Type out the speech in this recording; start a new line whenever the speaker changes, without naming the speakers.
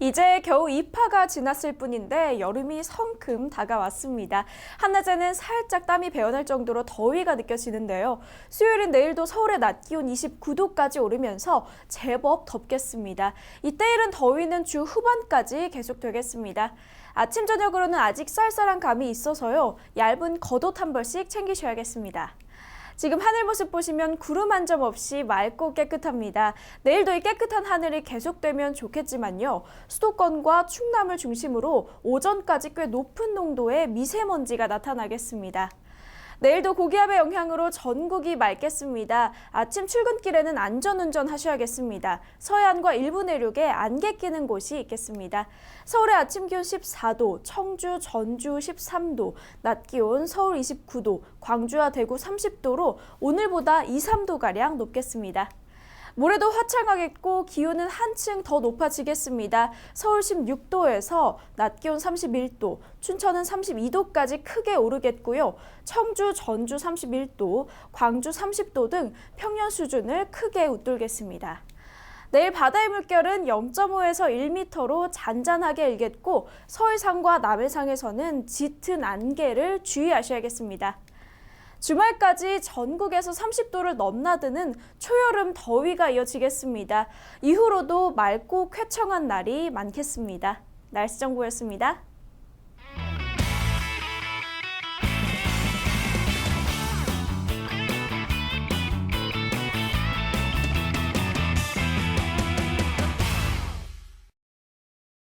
이제 겨우 입하가 지났을 뿐인데 여름이 성큼 다가왔습니다. 한낮에는 살짝 땀이 배어날 정도로 더위가 느껴지는데요. 수요일인 내일도 서울의 낮 기온 29도까지 오르면서 제법 덥겠습니다. 이때일은 더위는 주 후반까지 계속되겠습니다. 아침 저녁으로는 아직 쌀쌀한 감이 있어서요. 얇은 겉옷 한 벌씩 챙기셔야겠습니다. 지금 하늘 모습 보시면 구름 한 점 없이 맑고 깨끗합니다. 내일도 이 깨끗한 하늘이 계속되면 좋겠지만요. 수도권과 충남을 중심으로 오전까지 꽤 높은 농도의 미세먼지가 나타나겠습니다. 내일도 고기압의 영향으로 전국이 맑겠습니다. 아침 출근길에는 안전운전 하셔야겠습니다. 서해안과 일부 내륙에 안개 끼는 곳이 있겠습니다. 서울의 아침 기온 14도, 청주, 전주 13도, 낮 기온 서울 29도, 광주와 대구 30도로 오늘보다 2, 3도가량 높겠습니다. 모레도 화창하겠고 기온은 한층 더 높아지겠습니다. 서울 16도에서 낮 기온 31도, 춘천은 32도까지 크게 오르겠고요. 청주, 전주 31도, 광주 30도 등 평년 수준을 크게 웃돌겠습니다. 내일 바다의 물결은 0.5에서 1m로 잔잔하게 일겠고 서해상과 남해상에서는 짙은 안개를 주의하셔야겠습니다. 주말까지 전국에서 30도를 넘나드는 초여름 더위가 이어지겠습니다. 이후로도 맑고 쾌청한 날이 많겠습니다. 날씨 정보였습니다.